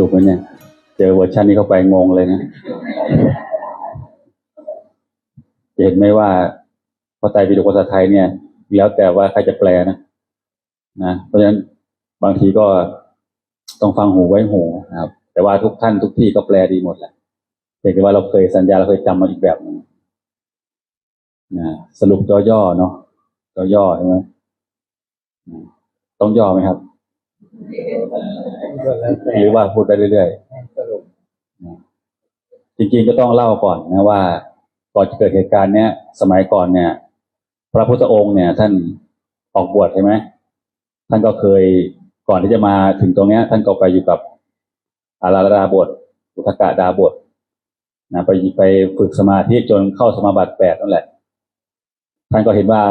รุปไหมเนี่ย เจอเวอร์ชันนี้เข้าไปงงเลยนะเห็นไหมว่าพระไตรปิฎกภาษาไทยเนี่ย แล้วแต่ว่าใครจะแปลนะนะเพราะฉะนั้นบางทีก็ต้องฟังหูไว้หูนะครับ แต่ว่าทุกท่านทุกที่ก็แปลดีหมดแหละเพียงแต่ว่าเราเคยสัญญาเราเคยจำมาอีกแบบหนึงนะสรุปย่อๆเนาะย่อๆใช่ไหมต้องย่อไหมครับ หรือว่าพูดไปเรื่อยสรุปๆจริงๆก็ต้องเล่าก่อนนะว่าก่อนจะเกิดเหตุการณ์เนี้ย สมัยก่อนเนี่ย พระพุทธองค์เนี่ย ท่านออกบวชใช่ไหมท่านก็เคยก่อนที่จะมาถึงตรงเนี้ย ท่านก็ไปอยู่กับอาราดาบทอุทกะดาบทนะไปไปฝึกสมาธิจนเข้าสมาบัติแปดนั่นแหละ ท่านก็เห็นว่า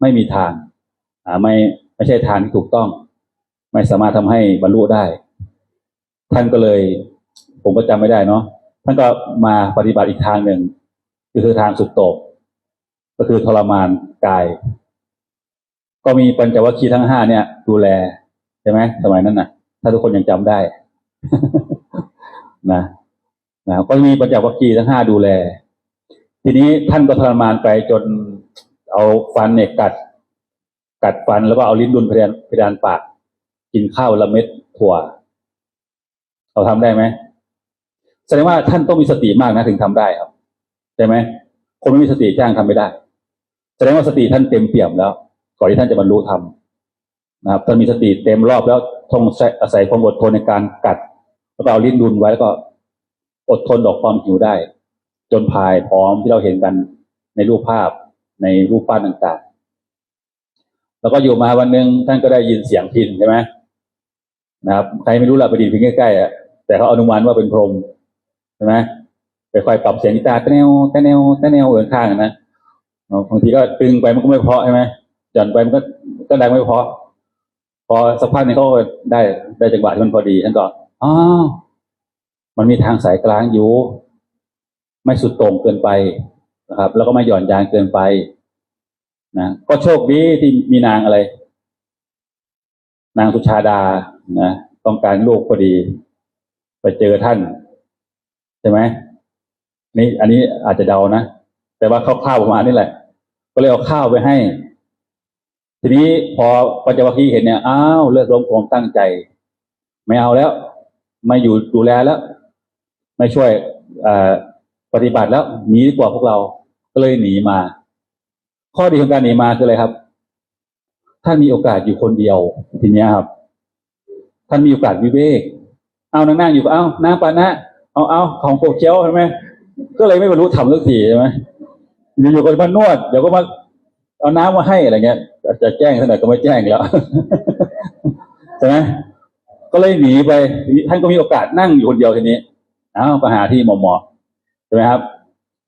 ไม่มีทาง อ่าไม่ไม่ใช่ทางที่ถูกต้อง ไม่สามารถทำให้บรรลุได้ ท่านก็เลย ผมก็จำไม่ได้เนาะท่านก็มาปฏิบัติอีกทางหนึ่งก็คือทางสุดโต่งก็คือทรมานกาย ก็มีปัญจวัคคีย์ทั้งห้าเนี่ย ดูแลใช่ไหมสมัยนั้นนะถ้าทุกคนยังจำได้ นะนะก็มีปัญจวัคคีย์ทั้งห้าดูแล ทีนี้ท่านก็ทรมานไปจนเอาฟันเนี่ยกัด กัดฟันแล้วก็เอาลิ้นดุนเพดานเพดานปาก กินข้าวละเม็ดถั่ว เราทำได้ไหมแสดงว่าท่านต้องมีสติมากนะถึงทำได้ครับใช่ไหมคนไม่มีสติจ้างทำไม่ได้ แสดงว่าสติท่านเต็มเปี่ยมแล้ว ก่อนที่ท่านจะบรรลุธรรมนะครับท่านมีสติเต็มรอบแล้วทงอาศัยความอดทนในการกัดแล้วเอาลิ้นดุนไว้แล้วก็อดทนต่อความหิวได้ จนพายพร้อมที่เราเห็นกันในรูปภาพในรูปปั้นต่างๆ แล้วก็อยู่มาวันหนึ่งท่านก็ได้ยินเสียงพินใช่ไหม นะครับใครไม่รู้ละไปดีพินใกล้ๆอะแต่เขาอนุมานว่าเป็นพรหมใช่ไหมไปคอยปรับเสียงกีตาร์แตะแนวแตะแนวแตะแนวเอื่นข้างนะบางทีก็ตึงไปมันก็ไม่เพาะใช่ไหมหย่อนไปมันก็ก็ดังไม่เพาะพอสักพักหนึงเขาก็ได้ได้จังหวะที่มันพอดีท่านก็อ๋อมันมีทางสายกลางอยู่ ไม่สุดต่งเกินไปนะครับ แล้วก็ไม่หย่อนยานเกินไปนะก็โชคดีที่มีนางอะไร นางสุชาดา นะต้องการลูกพอดี ไปเจอท่าน ใช่ไหมนี่อันนี้อาจจะเดานะแต่ว่าข้าวๆประมาณนี้แหละ ก็เลยเอาข้าวไปให้ ทีนี้พอปัญจวัคคีย์เห็นเนี่ยอ้าวเลิกล้มความตั้งใจ ไม่เอาแล้ว ไม่อยู่ดูแลแล้ว ไม่ช่วยปฏิบัติแล้วหนีดีกว่าพวกเรา ก็เลยหนีมา ข้อดีของการหนีมาคืออะไรครับท่านมีโอกาสอยู่คนเดียวทีนี้ครับ ท่านมีโอกาสวิเวก เอานั่งนั่งอยู่ก็เอาน้ำปานะเอาเอาของโปกเชียวใช่ไหมก็เลยไม่บรรลุธรรมสักทีใช่ไหมอยู่ๆก็มานวดเดี๋ยวก็มาเอาน้ำมาให้อะไรเงี้ยจะแจ้งท่านหน่อยก็ไม่แจ้งแล้วใช่ไหมก็เลยหนีไปท่านก็มีโอกาสนั่งอยู่คนเดียวทีนี้เอาไปหาที่เหมาะๆใช่ไหมครับ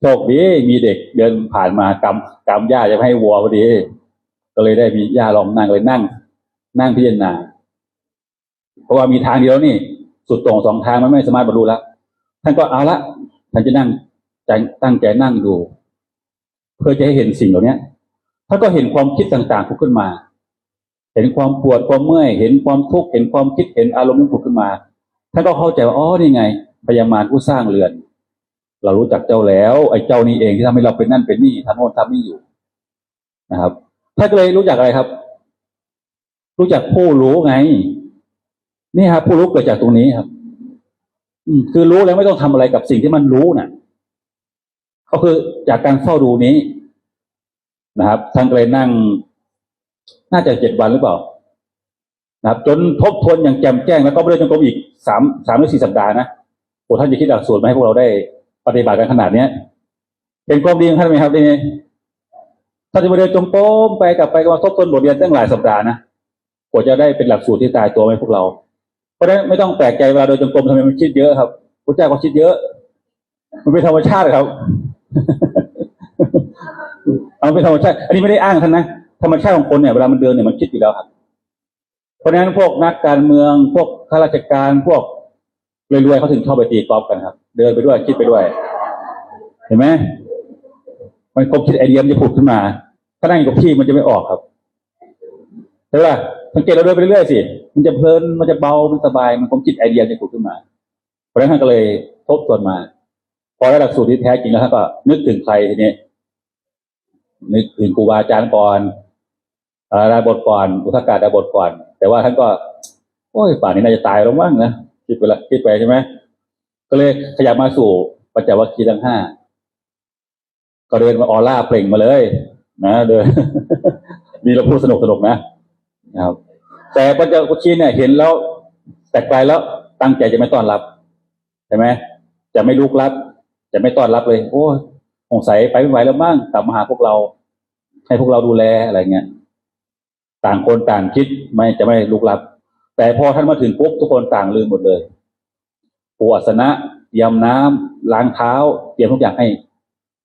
โชคดีมีเด็กเดินผ่านมากำกำหญ้าจะให้วัวพอดี ก็เลยได้มีหญ้าลองนั่งเลยนั่ง นั่งพิจารณา เพราะว่ามีทางเดียวนี่ สุดโต่งสองทางมันไม่สามารถบรรลุแล้วท่านก็เอาละท่านจะนั่งใจตั้งใจนั่งดู เพื่อจะให้เห็นสิ่งเหล่านี้ท่านก็เห็นความคิดต่างๆผุดขึ้นมา เห็นความปวดความเมื่อย เห็นความทุกข์เห็นความคิดเห็นอารมณ์ที่ผุดขึ้นมาท่านก็เข้าใจว่าอ๋อนี่ไงพยามารผู้สร้างเรือน เรารู้จักเจ้าแล้ว ไอ้เจ้านี่เองที่ทำให้เราเป็นนั่นเป็นนี่ทำโน่นทำนี่อยู่นะครับท่านก็เลยรู้จักอะไรครับ รู้จักผู้รู้ไง นี่ครับผู้รู้เกิดจากตรงนี้ครับ อืมคือรู้แล้วไม่ต้องทำอะไรกับสิ่งที่มันรู้น่ะก็คือจากการเฝ้าดูนี้นะครับท่านก็เลยนั่ง น่าจะเจ็ดวันหรือเปล่า นะครับ จนทบทวนอย่างแจ่มแจ้งแล้วก็ไม่ได้จนกรมอีกสามสามหรือสี่สัปดาห์นะโอ้ท่านจะคิดหลักสูตรมาให้พวกเราได้ปฏิบัติกันขนาดเนี้ยเป็นความดีของท่านไหมครับทีนี้ท่านจะมาเดินจงกรมไปกลับไปกลับมาทบทวนบทเรียนตั้งหลายสัปดาห์นะกว่าจะได้เป็นหลักสูตรที่ตายตัวให้พวกเราะฉะนั้นไม่ต้องแปลกใจเวลาเดินจงกรมทำไมมันคิดเยอะครับพระเจ้าก็คิดเยอะ มันเป็นธรรมชาติครับ เอาเป็นธรรมชาติ อันนี้ไม่ได้อ้างท่านนะธรรมชาติของคนเนี่ยเวลามันเดินเนี่ยมันคิดอยู่แล้วครับ เพราะฉะนั้นพวกนักการเมืองพวกข้าราชการพวกรวยๆเขาถึงชอบไปตีกอล์ฟกันครับ เดินไปด้วยคิดไปด้วย เห็นไหมมันคบคิดไอเดียมันจะผุดขึ้นมาถ้านั่งอยู่กับที่มันจะไม่ออกครับ ช่ป่ะสังเกตเราเดินไปเรื่อยๆสิ มันจะเพลิน มันจะเบา มันสบาย มันความคิดไอเดียจะผุดขึ้นมา เพราะฉะนั้นท่านก็เลยทบทวนมา พอได้หลักสูตรที่แท้จริงแล้วท่านก็ นึกถึงใครทีนี้ นึกถึงครูบาอาจารย์ก่อนอาราบทก่อน อุทกาดาบทก่อน แต่ว่าท่านก็ โอ้ยป่านนี้น่าจะตายแล้วมั้งนะ คิดไปละคิดไปใช่ไหม ก็เลยขยับมาสู่ปัญจวัคคีย์ทั้งห้า ก็เดินมาออร่าเปล่งมาเลย นะ เดิน มีเราพูดสนุกสนุกนะ นะครับแต่ปัญจวัคคีย์เนี่ยเห็นแล้วแต่ไกลแล้วตั้งใจจะไม่ต้อนรับใช่ไหมจะไม่ลุกรับ จะไม่ต้อนรับเลย โอ้ยสงสัยไปไม่ไหวแล้วมั้งกลับมาหาพวกเรา ให้พวกเราดูแลอะไรเงี้ยต่างคนต่างคิดไม่จะไม่ลุกรับ แต่พอท่านมาถึงปุ๊บทุกคนต่างลืมหมดเลยปูอัสนะเตรียมน้ำล้างเท้า เตรียมทุกอย่างให้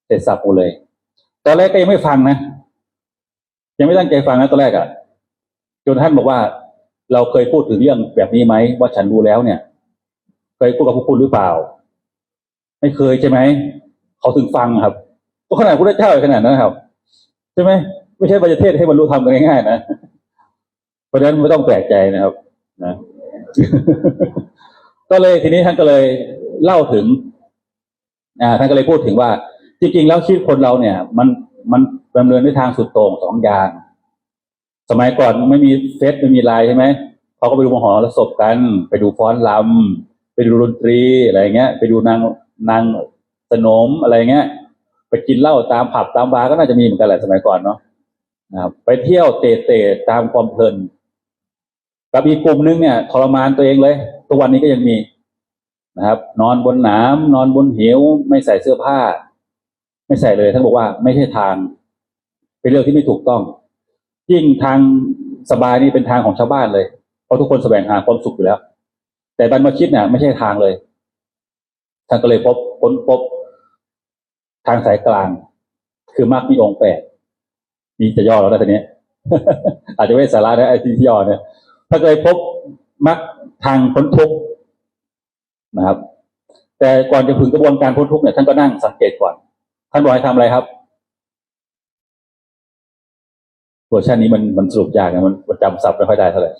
เสร็จสับหมดเลย ตอนแรกก็ยังไม่ฟังนะยังไม่ตั้งใจฟังนะตอนแรกอะ่ะ จนท่านบอกว่า เราเคยพูดถึงเรื่องแบบนี้ไหมว่าฉันรู้แล้วเนี่ย เคยพูดกับพวกคุณหรือเปล่า ไม่เคยใช่ไหมเขาถึงฟังครับก็ขนาดพระเจ้าขนาดนั้นครับใช่ไหมไม่ใช่ประเทศให้บรรลุธรรมกันง่ายๆนะเพราะฉะนั้นไม่ต้องแปลกใจนะครับนะก็เลยทีนี้ท่านก็เลยเล่าถึง อ่าท่านก็เลยพูดถึงว่า จริงๆแล้วชีวิตคนเราเนี่ย มันมันดำเนินในทางสุดโต่งสองอย่าง สมัยก่อนไม่มีเฟซไม่มีไลน์ใช่ไหมเขาก็ไปดูมหรสพกัน ไปดูฟ้อนลำไปดูดนตรีอะไรเงี้ย ไปดูนางนางสนมอะไรเงี้ย ไปกินเหล้าตามผับตามบาร์ก็น่าจะมีเหมือนกันแหละสมัยก่อนเนาะนะครับไปเที่ยวเตะเตะตามความเพลินกับอีกกลุ่มนึงเนี่ยทรมานตัวเองเลยทุกวันนี้ก็ยังมีนะครับ นอนบนหนามนอนบนเหวไม่ใส่เสื้อผ้า ไม่ใส่เลยท่านบอกว่าไม่ใช่ทาง เป็นเรื่องที่ไม่ถูกต้อง ยิ่งทางสบายนี่เป็นทางของชาวบ้านเลย เพราะทุกคนแสวงหาความสุขอยู่แล้ว แต่บรรพชิตเนี่ยไม่ใช่ทางเลยท่านก็เลยพบค้นพบ ทางสายกลาง คือมรรคมีองค์แปดมีจะย่อแล้วนะทีนี้อาจจะไม่สาระนะไอ้ที่ย่อเนี่ยถ้าเคยพบมรรคทางพ้นทุกข์นะครับ แต่ก่อนจะถึงกระบวนการพ้นทุกข์เนี่ยท่านก็นั่งสังเกตก่อน ท่านบอกให้ทำอะไรครับ เวอร์ชันนี้มันมันสรุปยากนะมันมันจำศัพท์ไม่ค่อยได้เท่าไหร่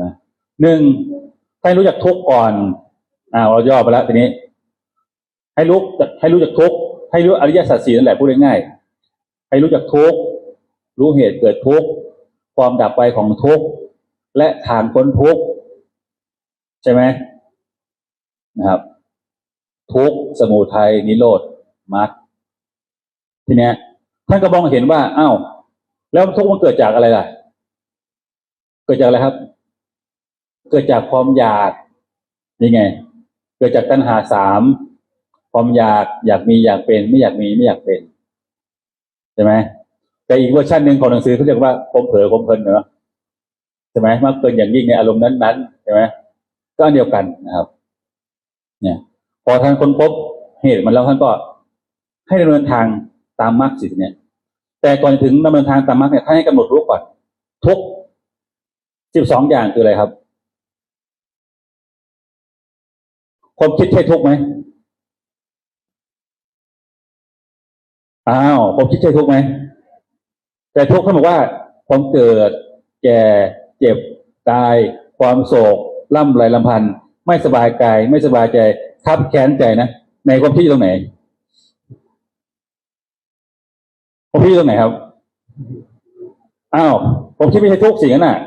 นะหนึ่งให้รู้จักทุกก่อนอ่าเราย่อไปแล้วทีนี้ ให้รู้ให้รู้จักทุกให้รู้อริยสัจสี่นั่นแหละพูดง่ายๆให้รู้จักทุกรู้เหตุเกิดทุกความดับไปของทุกและทางพ้นทุกใช่ไหมนะครับ ทุกสมุทัยนิโรธมรรคทีเนี้ยท่านก็มองเห็นว่าอ้าว แล้วทุกข์มันเกิดจากอะไรล่ะ เกิดจากอะไรครับ เกิดจากความอยากนี่ไง เกิดจากตัณหาสามความอยากอยากมีอยากเป็น ไม่อยากมีไม่อยากเป็นใช่ไหมแต่อีกเวอร์ชันหนึ่งของหนังสือเขาเรียกว่าผมเผลอผมเพลินเนาะใช่ไหมมากเกินอย่างยิ่งในอารมณ์นั้นๆใช่ไหมก็เดียวกันนะครับ เนี่ย พอท่านค้นพบเหตุมันแล้วท่านก็ให้ดำเนินทางตามมรรคสิเนี่ย แต่ก่อนถึงดำเนินทางตามมรรคเนี่ยท่านให้กำหนดรู้ก่อนทุกสิบสองอย่างคืออะไรครับ ความคิดใช่ทุกไหมอ้าวผมคิดใช่ทุกไหมแต่ทุกเขาบอกว่าความเกิด แก่เจ็บตาย ความโศกล่ำไรลำพันธ์ไม่สบายกาย ไม่สบายใจทับแค้นใจนะ ในความคิดตรงไหน ความคิดอยู่ตรงไหนครับ อ้าว ผมคิดไม่ใช่ทุกข์สิ่งนั้นน่ะ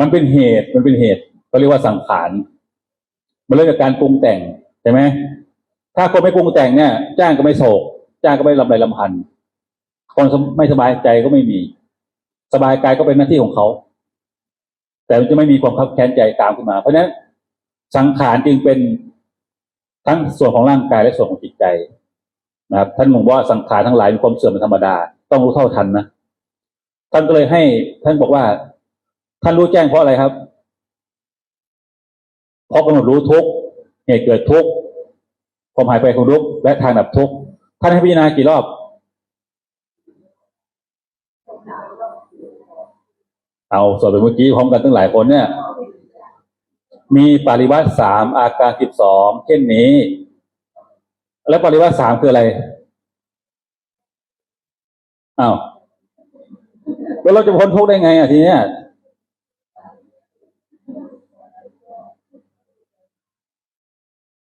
มันเป็นเหตุ มันเป็นเหตุเขาเรียกว่าสังขาร มันเริ่มจากการปรุงแต่งใช่ไหม ถ้าคนไม่ปรุงแต่งเนี่ย จ้างก็ไม่โศก จ้างก็ไม่ลำไรลำพันธ์คนไม่สบายใจก็ไม่มี สบายกายก็เป็นหน้าที่ของเขา แต่มันจะไม่มีความคับแค้นใจตามขึ้นมา เพราะฉะนั้นสังขารจึงเป็นทั้งส่วนของร่างกายและส่วนของจิตใจ นะครับ ท่านบอกว่าสังขารทั้งหลายมีความเสื่อมเป็นธรรมดา ต้องรู้เท่าทันนะท่านก็เลยให้ ท่านบอกว่า ท่านรู้แจ้งเพราะอะไรครับเพราะกำหนดรู้ทุกเหตุเกิดทุกความหายไปของทุกและทางดับทุกท่านให้พิจารณากี่รอบเอาส่วนไปเมื่อกี้พร้อมกันตั้งหลายคนเนี่ย มีปริวัติสามอาการสิบสองเช่นนี้ แล้วปริวัติสามคืออะไรอ้าวแล้วเราจะพ้นทุกข์ได้ไงอะทีเนี้ย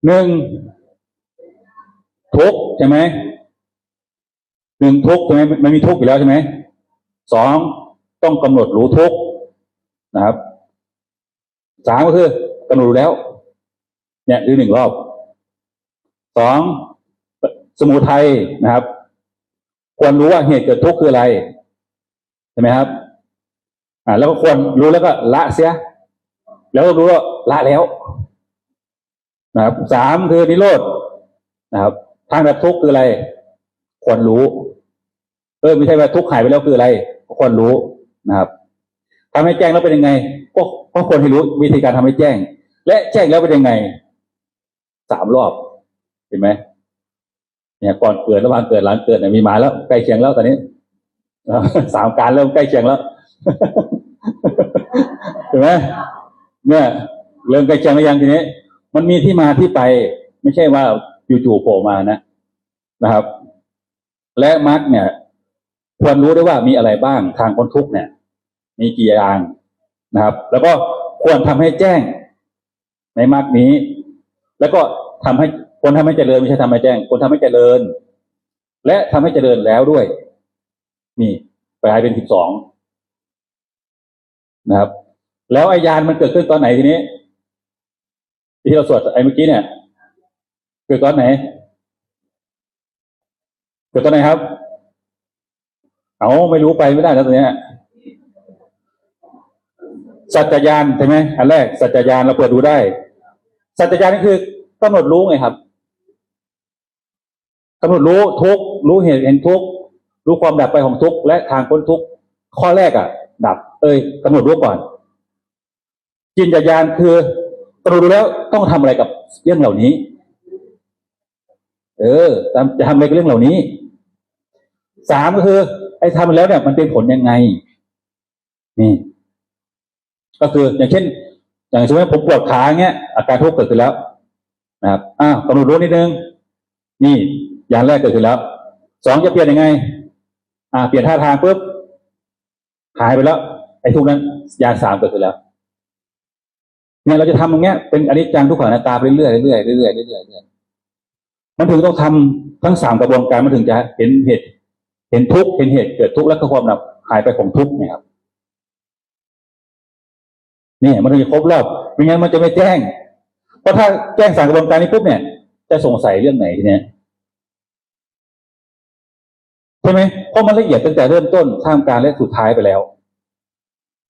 หนึ่งทุกใช่ไหมหนึ่งทุกใช่ไหมมันมีทุกอยู่แล้วใช่ไหมสองต้องกำหนดรู้ทุกนะครับสามก็คือกำหนดรู้แล้ว เนี่ยดูหนึ่งรอบสอง สมุทัยนะครับ ควรรู้ว่าเหตุเกิดทุกข์คืออะไรใช่ไหมครับ อ่า แล้วก็ควรรู้แล้วก็ละเสีย แล้วก็รู้ว่าละแล้ว นะครับสามคือนิโรธนะครับ ทางดับทุกข์คืออะไร ควรรู้ เออไม่ใช่ว่าทุกข์หายไปแล้วคืออะไรก็ควรรู้นะครับทำให้แจ้งแล้วเป็นยังไงก็ก็ควรให้รู้วิธีการทำให้แจ้ง และแจ้งแล้วเป็นยังไงสามรอบเห็นไหม เนี่ยก่อนเกิดระหว่างเกิดหลังเกิดเนี่ยมีมาแล้วใกล้เคียงแล้วตอนนี้สามการเริ่มใกล้เคียงแล้วเห็นไหมเนี่ยเริ่มใกล้เคียงแล้วยังทีนี้ มันมีที่มาที่ไป ไม่ใช่ว่าจู่ๆโผล่มานะนะครับ และมรรคเนี่ยควรรู้ด้วยว่ามีอะไรบ้างทางพ้นทุกเนี่ย มีกี่อย่างนะครับ แล้วก็ควรทำให้แจ้งในมรรคนี้ แล้วก็ทำให้ ควรทำให้เจริญไม่ใช่ทำให้แจ้งควรทำให้เจริญ และทำให้เจริญแล้วด้วย นี่กลายเป็นสิบสองนะครับ แล้วไอยานมันเกิดขึ้นตอนไหนทีนี้ ที่เราสวดไอ้เมื่อกี้เนี่ยเกิดตอนไหน เกิดตอนไหนครับ เอาไม่รู้ไปไม่ได้แล้วตัวเนี้ยสัจจญาณใช่ไหมอันแรกสัจจญาณเราเปิดดูได้ สัจจญาณนี่คือกำหนดรู้ไงครับ กำหนดรู้ทุกรู้เหตุเห็นทุกรู้ความดับไปของทุกและทางพ้นทุกข้อแรกอะ ดับ เอ้ยกำหนดรู้ก่อน จินตญาณคือกำหนดรู้แล้วต้องทำอะไรกับเรื่องเหล่านี้ เออจะทำอะไรกับเรื่องเหล่านี้สามก็คือ ไอ้ทำแล้วเนี่ย มันเป็นผลยังไง นี่ ก็คืออย่างเช่น อย่างเช่นผมปวดขาเงี้ยอาการทุกข์เกิดขึ้นแล้วนะครับอ้าวกำหนดรู้นิดนึงนี่ อย่างแรกเกิดขึ้นแล้วสองจะเปลี่ยนยังไง อ่า เปลี่ยนท่าทางปุ๊บหายไปแล้ว ไอ้ทุกนั้นอย่างสามเกิดขึ้นแล้วเนี่ยเราจะทำตรงเนี้ยเป็นอนิจจังทุกขังอนัตตาไปเรื่อยเรื่อยเรื่อยเรื่อยเรื่อยมันถึงต้องทำทั้งสามกระบวนการมันถึงจะเห็นเหตุ เห็นทุกเห็นเหตุเกิดทุกแล้วก็ความดับหายไปของทุกเนี่ยครับนี่มันถึงจะครบรอบไม่งั้นมันจะไม่แจ้งเพราะถ้าแจ้งสารกระบวนการนี้ปุ๊บเนี่ย จะสงสัยเรื่องไหนทีเนี้ย ใช่ไหมเพราะมันละเอียดตั้งแต่เริ่มต้นท่ามกลางและสุดท้ายไปแล้ว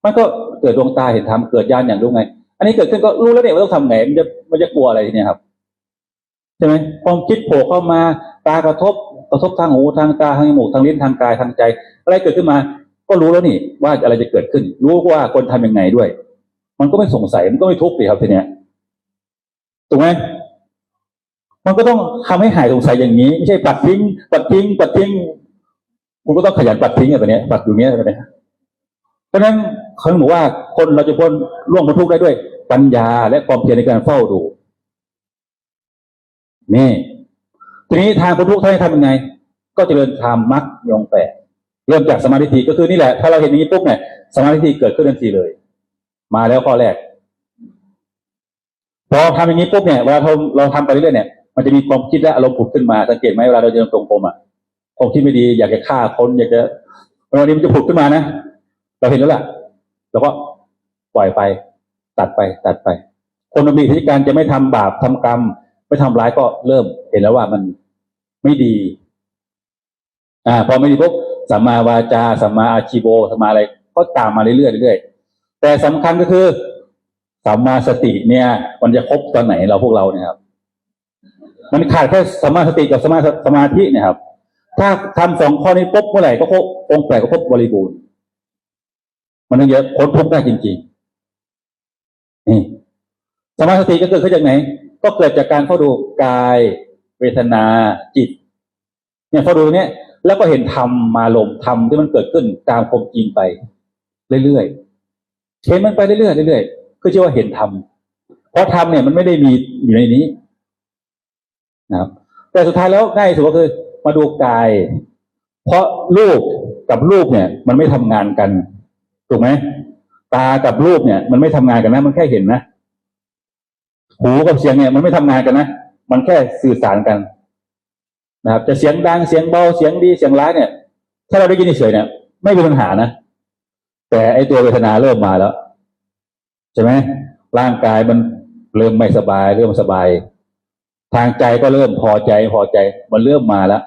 มันก็เกิดดวงตาเห็นธรรมเกิดญาณอย่างรู้ไง อันนี้เกิดขึ้นก็รู้แล้วเนี่ยว่าต้องทำไงมันจะมันจะกลัวอะไรทีเนี้ยครับใช่ไหมความคิดโผล่เข้ามาตากระทบกระทบทางหูทางตาทางจมูกทางลิ้นทางกายทางใจ อะไรเกิดขึ้นมา ก็รู้แล้วนี่ว่าอะไรจะเกิดขึ้น รู้ว่าคนทำยังไงด้วย มันก็ไม่สงสัยมันก็ไม่ทุกข์สิครับทีเนี้ยถูกไหมมันก็ต้องทำให้หายสงสัยอย่างนี้ ไม่ใช่ปัดทิ้งปัดทิ้งปัดทิ้ง คุณก็ต้องขยันปัดทิ้งอย่างตัวเนี้ยปัดอยู่เนี้ยตัวเนี้ยเพราะฉะนั้นเขาบอกว่าคนเราจะพ้นร่วงพ้นทุกข์ได้ด้วย ปัญญาและความเพียรในการเฝ้าดู นี่ ทีนี้ทางพ้นทุกข์ท่านทำยังไง ก็เจริญธรรมมรรคยองแปดเริ่มจากสมาธิก็คือนี่แหละ ถ้าเราเห็นอย่างนี้ปุ๊บเนี่ยสมาธิเกิดขึ้นทันทีเลย มาแล้วข้อแรกพอทำอย่างนี้ปุ๊บเนี่ยเวลาเราเราทำไปเรื่อยๆเนี่ยมันจะมีความคิดและอารมณ์ผุดขึ้นมาสังเกตไหมเวลาเราเดินตรงกรมอะ ความคิดไม่ดี อยากจะฆ่าคนอยากจะวันนี้มันจะผุดขึ้นมานะเราเห็นแล้วล่ะเราก็ปล่อยไป ตัดไป ตัดไป คนมีพิธีการจะไม่ทำบาปทำกรรม ไม่ทำร้ายก็เริ่ม เห็นแล้วว่ามันไม่ดี อ่า พอไม่ดีปุ๊บสัมมาวาจาสัมมาอาชีโวสัมมาอะไรก็ตามมาเรื่อยๆเรื่อยๆแต่สำคัญก็คือสัมมาสติเนี่ย มันจะครบตอนไหนเราพวกเราเนี่ยครับ มันขาดแค่สัมมาสติกับสมาสมาธิเนี่ยครับ ถ้าทำสองข้อนี้ปุ๊บเมื่อไหร่ก็ครบองค์แปดก็ครบบริบูรณ์ มันถึงจะพ้นทุกข์ได้จริงๆนี่สมาสติก็เกิดขึ้นจากไหน ก็เกิดจากการเฝ้าดูกายเวทนาจิต เนี่ยเฝ้าดูเนี่ยแล้วก็เห็นธรรมมาลมธรรมที่มันเกิดขึ้นตามความจริงไปเรื่อยๆเห็นมันไปเรื่อยๆเรื่อยๆคือชื่อว่าเห็นธรรมเพราะธรรมเนี่ยมันไม่ได้มีอยู่ในนี้นะครับแต่สุดท้ายแล้วง่ายสุดก็คือ มาดูกาย เพราะรูปกับรูปเนี่ย มันไม่ทำงานกัน ถูกไหมตากับรูปเนี่ย มันไม่ทำงานกันนะ มันแค่เห็นนะ หูกับเสียงเนี่ย มันไม่ทำงานกันนะ มันแค่สื่อสารกันนะครับ จะเสียงดังเสียงเบาเสียงดีเสียงร้ายเนี่ย ถ้าเราได้ยินเฉยๆเนี่ย ไม่มีปัญหานะ แต่ไอตัวเวทนาเริ่มมาแล้วใช่ไหมร่างกายมันเริ่มไม่สบาย เริ่มสบาย ทางใจก็เริ่มพอใจพอใจ มันเริ่มมาแล้ว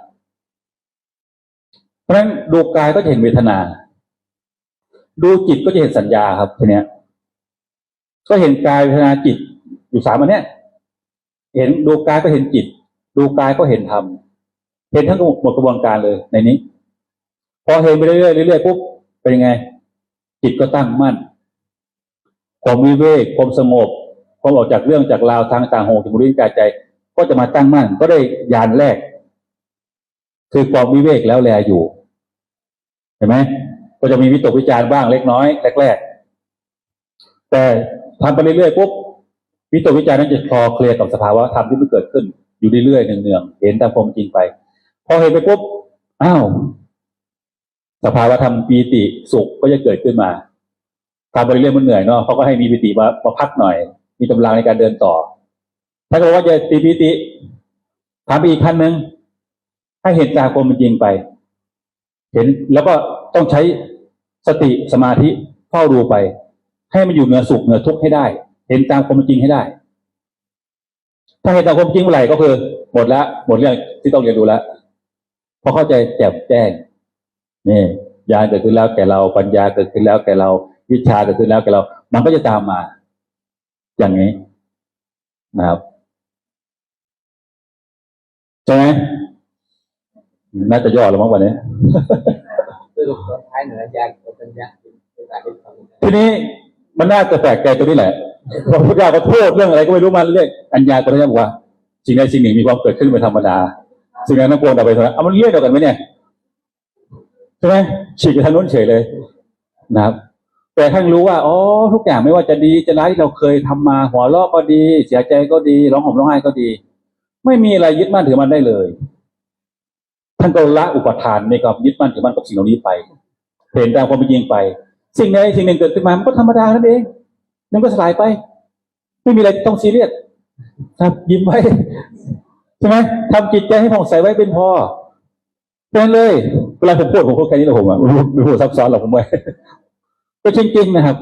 เพราะฉะนั้นดูกายก็จะเห็นเวทนา ดูจิตก็จะเห็นสัญญาครับทีเนี้ย ก็เห็นกายเวทนาจิตอยู่สามอันเนี้ย เห็นดูกายก็เห็นจิต ดูกายก็เห็นธรรมเห็นทั้งหมดกระบวนการเลยในนี้ พอเห็นไปเรื่อยๆเรื่อยๆปุ๊บเป็นยังไง จิตก็ตั้งมั่นความวิเวกความสงบความออกจากเรื่องจากราวทางต่างหูจมูกลิ้นกายใจ ก็จะมาตั้งมั่น ก็ได้ยานแรก คือความวิเวกแล้วแลอยู่ เห็นไหมก็จะมีวิตกวิจารณ์บ้างเล็กน้อยแรกๆแต่ทำไปเรื่อยๆปุ๊บวิตกวิจารณ์นั้นจะคลอเคลียร์กับสภาวะธรรมที่มันเกิดขึ้น อยู่เรื่อยๆเนืองๆเห็นตามความจริงไป พอเห็นไปปุ๊บอ้าวสภาวะธรรมปีติสุขก็จะเกิดขึ้นมาทำไปเรื่อยๆมันเหนื่อยเนาะเขาก็ให้มีปีติมามาพักหน่อย มีกำลังในการเดินต่อ ถ้าเกิดว่าจะตีปีติถามไปอีกขั้นหนึ่ง ให้เห็นตามความเป็นจริงไป เห็นแล้วก็ต้องใช้สติสมาธิเฝ้าดูไป ให้มันอยู่เหนือสุขเหนือทุกข์ให้ได้ เห็นตามความเป็นจริงให้ได้ ถ้าเห็นตามความจริงเมื่อไหร่ก็คือ หมดล้วหมดเรื่องที่ต้องเรียนรู้ล้วพอเข้าใจแจ่มแจ้งนี่ญาณเกิดขึ้นแล้วแก่เราปัญญาเกิดขึ้นแล้วแก่เราวิชาเกิดขึ้นแล้วแก่เรา มันก็จะตามมา อย่างนี้นะครับใช่ไหม น่าจะย่อแล้วมั้งวันนี้สรุปตอนท้ายเหนืออาจารย์ปัญญาทีนี้มันน่าจะแปลกใจตรงนี้แหละพระพุทธเจ้าก็โทษเรื่องอะไรก็ไม่รู้มาเรื่อยอัญญาก็ได้บอกว่าสิ่งใดสิ่งหนึ่งมีความเกิดขึ้นเป็นธรรมดาสิ่งนั้นต้องปวงดับไปเท่านั้นเอามันเรื่องเดียวกันไหมเนี่ยใช่ไหมฉีกไปทางโน้นเฉยเลยนะครับ แต่ท่านรู้ว่าอ๋อทุกอย่างไม่ว่าจะดีจะร้ายที่เราเคยทำมาหัวเราะก็ดี เสียใจก็ดี ร้องห่มร้องไห้ก็ดี ไม่มีอะไรยึดมั่นถือมันได้เลย ท่านก็ละอุปทานในความยึดมั่นถือมั่นกับสิ่งเหล่านี้ไปเห็นตามความเป็นจริงไป สิ่งใดสิ่งหนึ่งเกิดขึ้นมามันก็ธรรมดานั่นเองมันก็สลายไป ไม่มีอะไรต้องซีเรียสครับ ยิ้มไว้ใช่ไหมทำจิตใจให้ผ่องใสไว้เป็นพอเป็นเลยเวลาผมพูดผมพูดแค่นี้แหละผมอะม่พูดไม่พูดซับซ้อนหรอกผมไม่ก็จริงๆนะครับ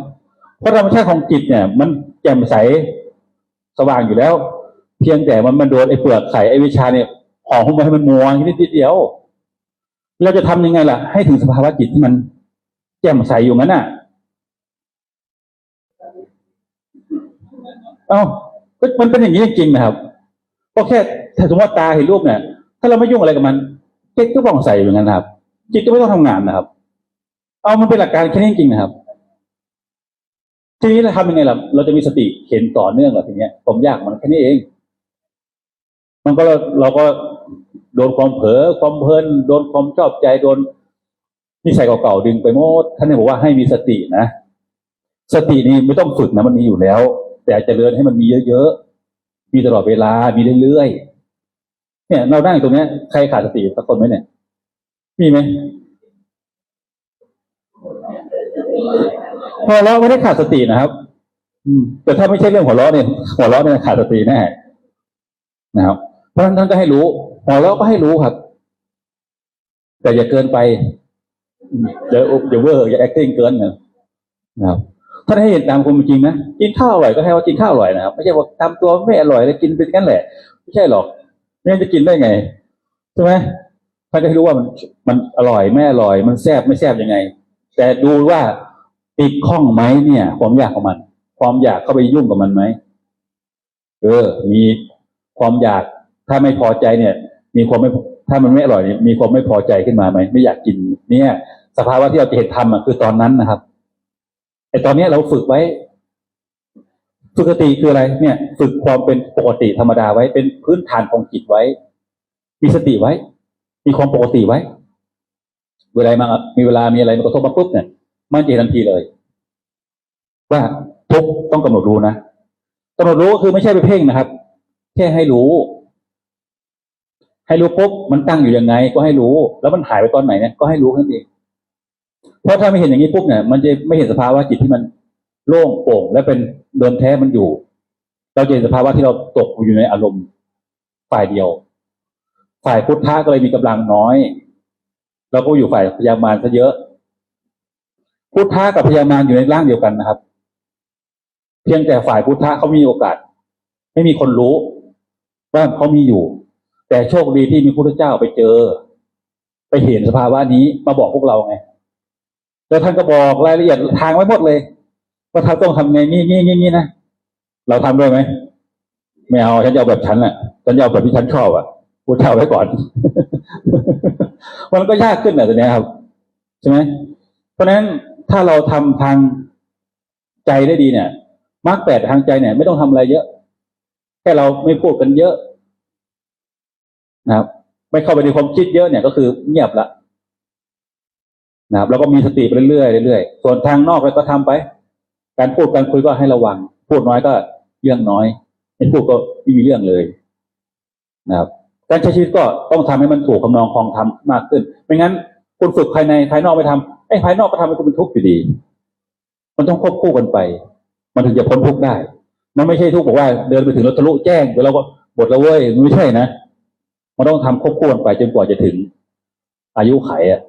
เพราะธรรมชาติของจิตเนี่ย มันแจ่มใสสว่างอยู่แล้ว เพียงแต่มันมันโดนไอ้เปลือกไข่ไอ้วิชาเนี่ย ห่อหุ้มไว้ให้มันมัวนิดเดียว เราจะทำยังไงล่ะ ให้ถึงสภาวะจิตที่มัน แจ่มใสอยู่งั้นน่ะ เอ้ามันเป็นอย่างนี้จริงนะครับก็แค่ถ้าสมมติว่าตาเห็นรูปเนี่ย ถ้าเราไม่ยุ่งอะไรกับมันจิตก็ผ่องใสอยู่งั้นนะครับ จิตก็ไม่ต้องทำงานนะครับ เอามันเป็นหลักการแค่นี้จริงนะครับ ทีนี้เราทำยังไงล่ะ เราจะมีสติเห็นต่อเนื่องเหรอทีเนี้ยผมยากมันแค่นี้เอง มันก็เราก็ โดนความเผลอความเพลินโดนความชอบใจโดนนิสัยเก่าๆดึงไปหมดท่านเลยบอกว่าให้มีสตินะสตินี้ไม่ต้องฝึกนะมันมีอยู่แล้ว แต่อาจรียนให้มันมีเยอะๆมีตลอดเวลามีเรื่อยๆเนี่ย เรานั่งตรงเนี้ยใครขาดสติสักคนไหมเนี่ย มีไหมหัวเราะไม่ได้ขาดสตินะครับ อืม แต่ถ้าไม่ใช่เรื่องหัวเราะเนี่ยหัวเราะเนี่ยขาดสติแน่นะครับ เพราะฉะนั้นท่านก็ให้รู้ หัวเราะก็ให้รู้ครับ แต่อย่าเกินไปอย่าอย่าเวอร์อย่า acting เกินนะนะครับท่านให้เห็นตามความเป็นจริงนะกินข้าวอร่อยก็ให้ว่ากินข้าวอร่อยนะครับไม่ใช่ว่าทำตัวไม่อร่อยแล้วกินเป็นกันแหละ ไม่ใช่หรอกไม่งั้นจะกินได้ไงใช่ไหมท่านจะให้รู้ว่ามันมันอร่อยไม่อร่อย มันแซ่บไม่แซ่บยังไง แต่ดูว่าติดข้องไหมเนี่ย ความอยากของมัน ความอยากเข้าไปยุ่งกับมันไหมเออ มีความอยากถ้าไม่พอใจเนี่ย มีความไม่ถ้ามันไม่อร่อยมีความไม่พอใจขึ้นมาไหมไม่อยากกิน เนี่ย สภาวะที่เราจะเห็นทำอะคือตอนนั้นนะครับไอตอนนี้เราฝึกไว้ฝึกติคืออะไร เนี่ย ฝึกความเป็นปกติธรรมดาไว้เป็นพื้นฐานของจิตไว้ มีสติไว้ มีความปกติไว้ เวลามามีเวลามีอะไรมากระทบมาปุ๊บเนี่ยมันจะเห็นทันทีเลย ว่าทุกต้องกำหนดรู้นะกำหนดรู้ก็คือไม่ใช่ไปเพ่งนะครับ แค่ให้รู้ ให้รู้ปุ๊บมันตั้งอยู่ยังไง ก็ให้รู้ แล้วมันหายไปตอนไหนเนี่ยก็ให้รู้นั้นเองเพราะถ้าไม่เห็นอย่างนี้ปุ๊บเนี่ย มันจะไม่เห็นสภาวะจิตที่มันโล่งโปร่งและเป็นเดิมแท้มันอยู่ เราจะเห็นสภาวะที่เราตกอยู่ในอารมณ์ฝ่ายเดียว ฝ่ายพุทธะก็เลยมีกำลังน้อย เราก็อยู่ฝ่ายพยามารซะเยอะ พุทธะกับพยามารอยู่ในร่างเดียวกันนะครับ เพียงแต่ฝ่ายพุทธะเขามีโอกาส ไม่มีคนรู้ว่าเขามีอยู่ แต่โชคดีที่มีพระพุทธเจ้าไปเจอ ไปเห็นสภาวะนี้มาบอกพวกเราไงแล้วท่านก็บอกรายละเอียดทางไว้หมดเลย ว่าท่านต้องทำไงนี่นี่นี่นี่นะเราทำด้วยไหมไม่เอาฉันจะเอาแบบฉันแหละฉันจะเอาแบบที่ฉันชอบอะพูดเท่าไว้ก่อนมันก็ยากขึ้นอะตอนนี้ครับ ใช่ไหมเพราะฉะนั้นถ้าเราทำทางใจได้ดีเนี่ยมรรคแปดทางใจเนี่ย ไม่ต้องทำอะไรเยอะ แค่เราไม่พูดกันเยอะ นะครับ ไม่เข้าไปในความคิดเยอะเนี่ยก็คือเงียบละนะครับแล้วก็มีสติไปเรื่อยๆเรื่อยๆส่วนทางนอกเราก็ทำไป การพูดการคุยก็ให้ระวัง พูดน้อยก็เรื่องน้อยไม่พูดก็ไม่มีเรื่องเลยนะครับ การใช้ชีวิตก็ต้องทำให้มันถูกคำนองคลองทำมากขึ้น ไม่งั้นคุณฝึกภายในภายนอกไม่ทำไอ้ภายนอกก็ทำให้คุณเป็นทุกข์อยู่ดี มันต้องควบคู่กันไป มันถึงจะพ้นทุกข์ได้ มันไม่ใช่ทุกข์บอกว่า เดินไปถึงรถทะลุแจ้งเดี๋ยวเราก็หมดแล้วเว้ยมันไม่ใช่นะ มันต้องทำควบคู่กันไปจนกว่าจะถึง อายุไขอะ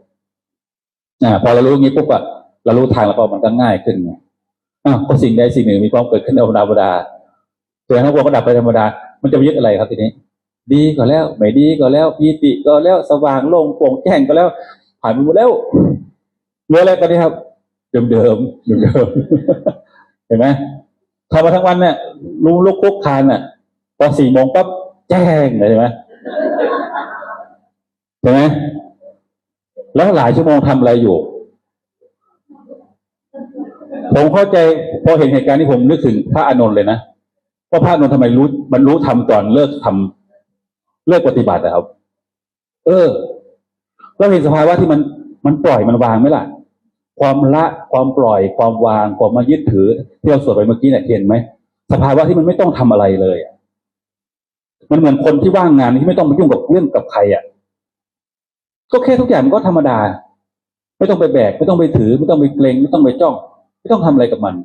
พอเรารู้อย่างนี้ปุ๊บอะเรารู้ทางแล้วก็มันก็ง่ายขึ้นไงอ้าวก็สิ่งใดสิ่งหนึ่งมีความเกิดขึ้นธรรมดาธรรมดาส่วนทั้งปวงก็ดับไปธรรมดา มันจะยึดอะไรครับทีนี้ ดีก็แล้ว ไม่ดีก็แล้วปีติก็แล้วสว่างโล่งโปร่งแจ้งก็แล้วผ่านไปหมดแล้วเหลืออะไรกันนี่ครับ เดิมเดิมเดิมเดิมเห็นไหมทำมาทั้งวันเนี่ยลุงลุกคุกคานน่ะพอสี่โมงปั๊บแจ้งเลยใช่ไหม ใช่ไหมแล้วหลายชั่วโมงทำอะไรอยู่ ผมเข้าใจพอเห็นเหตุการณ์ที่ผมนึกถึงพระอานนท์เลยนะว่าพระอานนท์ทำไมรู้บรรลุธรรมตอนเลิกทำเลิกปฏิบัตินะครับ เออเราเห็นสภาวะที่มันมันปล่อยมันวางไหมล่ะ ความละความปล่อยความวางความมายึดถือที่เราสวดไปเมื่อกี้เนี่ยเห็นไหมสภาวะที่มันไม่ต้องทำอะไรเลยอะ มันเหมือนคนที่ว่างงานที่ไม่ต้องมายุ่งกับเรื่องกับใครอะ ก็แค่ทุกอย่างมันก็ธรรมดา ไม่ต้องไปแบก ไม่ต้องไปถือ ไม่ต้องไปเกรงไม่ต้องไปจ้อง ไม่ต้องทำอะไรกับมัน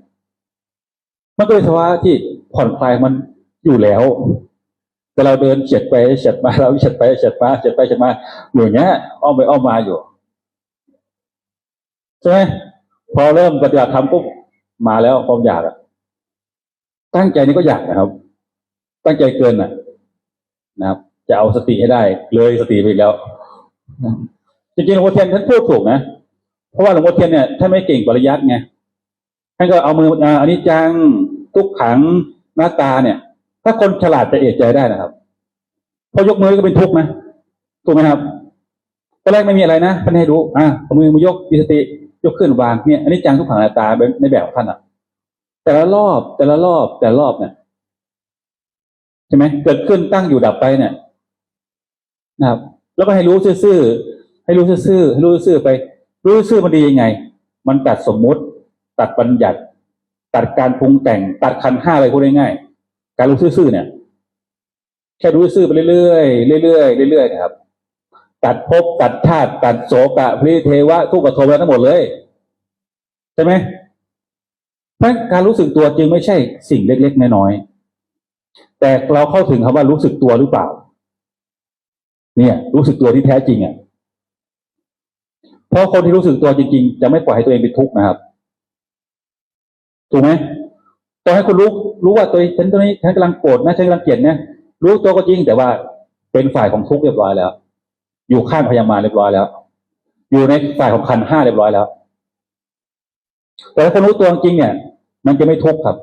มันก็เป็นสภาวะที่ผ่อนคลายมันอยู่แล้วแต่เราเดินเฉียดไปเฉียดมาเราเฉียดไปเฉียดมาเฉียดไปเฉียดมาอยู่เงี้ยอ้อมไปอ้อมมาอยู่ใช่ไหมพอเริ่มปฏิบัติธรรมปุ๊บมาแล้วความอยากอะตั้งใจนี่ก็อยากนะครับ ตั้งใจเกินอะ นะครับ จะเอาสติให้ได้ เลยสติไปแล้วจริงๆหลวงพ่อเทียนท่านพูดถูกนะเพราะว่าหลวงพ่อเทียนเนี่ยท่านไม่เก่งปริยัติไงท่านก็เอามืออันนี้จังทุกขังหน้าตาเนี่ย ถ้าคนฉลาดจะเอะใจได้นะครับพอยกมือก็เป็นทุกข์นะถูกไหมครับตอนแรกไม่มีอะไรนะท่านให้รู้อะมือมายกมีสติยกขึ้นวางเนี่ยอันนี้จังทุกขังหน้าตาในแบบของท่านอะ แต่ละรอบแต่ละรอบแต่ละรอบเนี่ย ใช่ไหมเกิดขึ้นตั้งอยู่ดับไปเนี่ยนะครับ แล้วก็ให้รู้ซื่อๆให้รู้ซื่อๆให้รู้ซื่อไป รู้ซื่อมันดียังไง มันตัดสมมุติ ตัดบัญญัติ ตัดการปรุงแต่ง ตัดคันห้าอะไรพูดง่ายๆการรู้ซื่อๆเนี่ย แค่รู้ซื่อไปเรื่อยๆเรื่อยๆเรื่อยๆนะครับ ตัดภพตัดชาติตัดโสกะพริเทวะทุกขโทมทั้งหมดเลยใช่ไหมเพราะการรู้สึกตัวจึงไม่ใช่สิ่งเล็ก ๆ น้อยๆ แต่เราเข้าถึงคำว่ารู้สึกตัวหรือเปล่า เนี่ย รู้สึกตัวที่แท้จริงอะเพราะคนที่รู้สึกตัวจริง ๆ จะไม่ปล่อยให้ตัวเองเป็นทุกข์นะครับ ถูกไหมต่อให้คุณรู้รู้ว่าตัวฉันตัวนี้ฉันกำลังโกรธนะฉันกำลังเกลียดนะรู้ตัวก็จริงแต่ว่าเป็นฝ่ายของทุกข์เรียบร้อยแล้ว อยู่ข้างพยามาเรียบร้อยแล้ว อยู่ในฝ่ายของขันห้าเรียบร้อยแล้ว แต่ถ้าคนรู้ตัวจริงเนี่ย มันจะไม่ทุกข์ครับ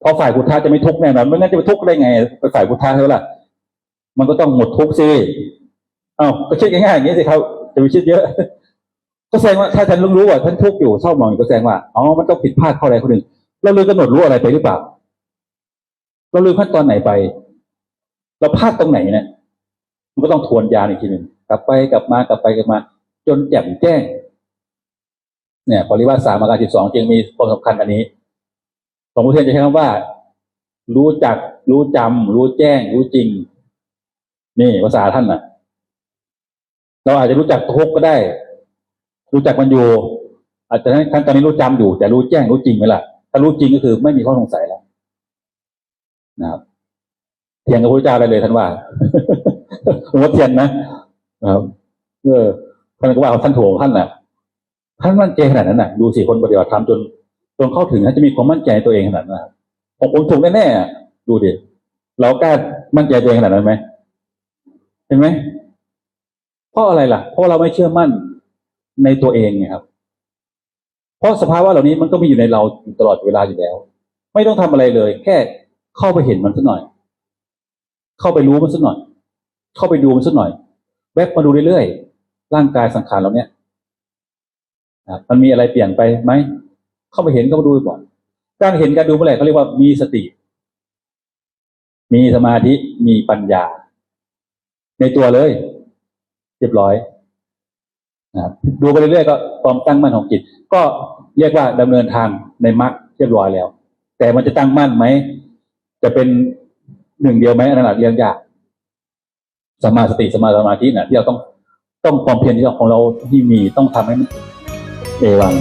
เพราะฝ่ายพุทธะจะไม่ทุกข์แน่นอนไม่งั้นจะไปทุกข์ได้ไงไปฝ่ายพุทธะเท่าล่ะมันก็ต้องหมดทุกข์สิเอ้าก็คิดง่ายๆอย่างนี้สิครับจะไปคิดเยอะ ก็แสดงว่าถ้าฉันรู้ว่าฉันทุกข์อยู่เศร้าหมองอยู่ก็แสดงว่าอ๋อมันต้องผิดพลาดข้อใดข้อหนึ่งเราลืมกำหนดรู้อะไรไปหรือเปล่าเราลืมขั้นตอนไหนไป เราพลาดตรงไหนเนี่ยมันก็ต้องทวนยานอีกทีหนึ่งกลับไปกลับมากลับไปกลับมา จนแจ่มแจ้งเนี่ยปริวาสสามอาการสิบสองจึงมีความสำคัญอันนี้ หลวงพ่อเทียนจะใช้คำว่า รู้จัก รู้จำรู้แจ้ง รู้จริง นี่ภาษาท่านน่ะ เราอาจจะรู้จักทุกข์ก็ได้ รู้จักมันอยู่ อาจจะท่านตอนนี้รู้จำอยู่ แต่รู้แจ้งรู้จริงไหมล่ะ ถ้ารู้จริงก็คือไม่มีข้อสงสัยแล้วนะครับเถียงกับพระเจ้าได้เลยท่านว่าผมว่าเทียนนะครับเออท่านก็ว่าท่านโถงท่านน่ะท่านมั่นใจขนาดนั้นน่ะ ดูสิคนปฏิบัติธรรมจน จนเข้าถึงท่าจะมีความมั่นใจในตัวเองขนาดนั้นผมผมถูกแน่ๆดูดิเรากล้ามั่นใจตัวเองขนาดนั้นไหมเห็นไหมเพราะอะไรล่ะ เพราะเราไม่เชื่อมั่นในตัวเองไงครับ เพราะสภาวะเหล่านี้มันก็มีอยู่ในเราตลอดเวลาอยู่แล้ว ไม่ต้องทำอะไรเลย แค่เข้าไปเห็นมันสักหน่อย เข้าไปรู้มันสักหน่อย เข้าไปดูมันสักหน่อย แวบมาดูเรื่อยๆร่างกายสังขารเราเนี้ยมันมีอะไรเปลี่ยนไปไหม เข้าไปเห็นก็มาดูก่อนการเห็นการดูเมื่อไหร่เขาเรียกว่ามีสติ มีสมาธิมีปัญญา ในตัวเลย เรียบร้อยนะดูไปเรื่อยๆก็ความตั้งมั่นของจิต ก็เรียกว่าดำเนินทางในมรรคเรียบร้อยแล้ว แต่มันจะตั้งมั่นไหมจะเป็นหนึ่งเดียวไหมอันนั้นเรียงยากสมาสติสมาสมาธิน่ะที่เราต้องต้องความเพียรที่เราของเราที่มีต้องทำให้มันเอวัง